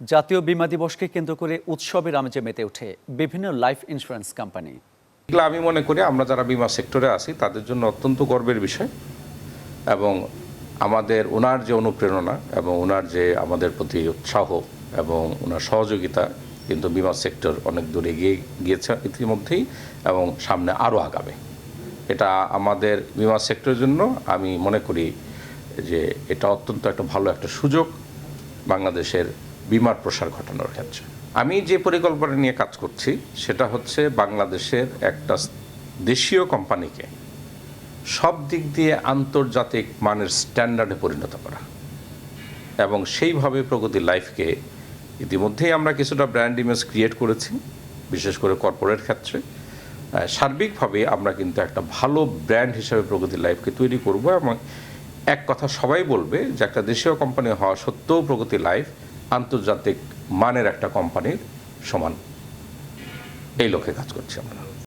জাতীয় বীমা দিবসকে কেন্দ্র করে উৎসবের আমেজে মেতে ওঠে বিভিন্ন লাইফ ইন্স্যুরেন্স কোম্পানি এগুলো আমি মনে করি আমরা যারা বিমা সেক্টরে আছি, তাদের জন্য অত্যন্ত গর্বের বিষয় এবং আমাদের ওনার যে অনুপ্রেরণা এবং ওনার যে আমাদের প্রতি উৎসাহ এবং ওনার সহযোগিতা কিন্তু বিমা সেক্টর অনেক দূর এগিয়ে গিয়েছে ইতিমধ্যেই এবং সামনে আরও আগাবে। এটা আমাদের বিমা সেক্টরের জন্য আমি মনে করি যে এটা অত্যন্ত একটা ভালো একটা সুযোগ বাংলাদেশের বিমার প্রসার ঘটানোর ক্ষেত্রে। আমি যে পরিকল্পনা নিয়ে কাজ করছি, সেটা হচ্ছে বাংলাদেশের একটা দেশীয় কোম্পানিকে সব দিক দিয়ে আন্তর্জাতিক মানের স্ট্যান্ডার্ডে পরিণত করা এবং সেইভাবে প্রগতি লাইফকে ইতিমধ্যেই আমরা কিছুটা ব্র্যান্ড ইমেজ ক্রিয়েট করেছি, বিশেষ করে কর্পোরেট ক্ষেত্রে। সার্বিকভাবে আমরা কিন্তু একটা ভালো ব্র্যান্ড হিসেবে প্রগতি লাইফকে তৈরি করব এবং এক কথা সবাই বলবে যে একটা দেশীয় কোম্পানি হওয়া সত্ত্বেও প্রগতি লাইফ আন্তর্জাতিক মানের একটা কোম্পানির সমান এই লক্ষ্যে কাজ করছি আমরা।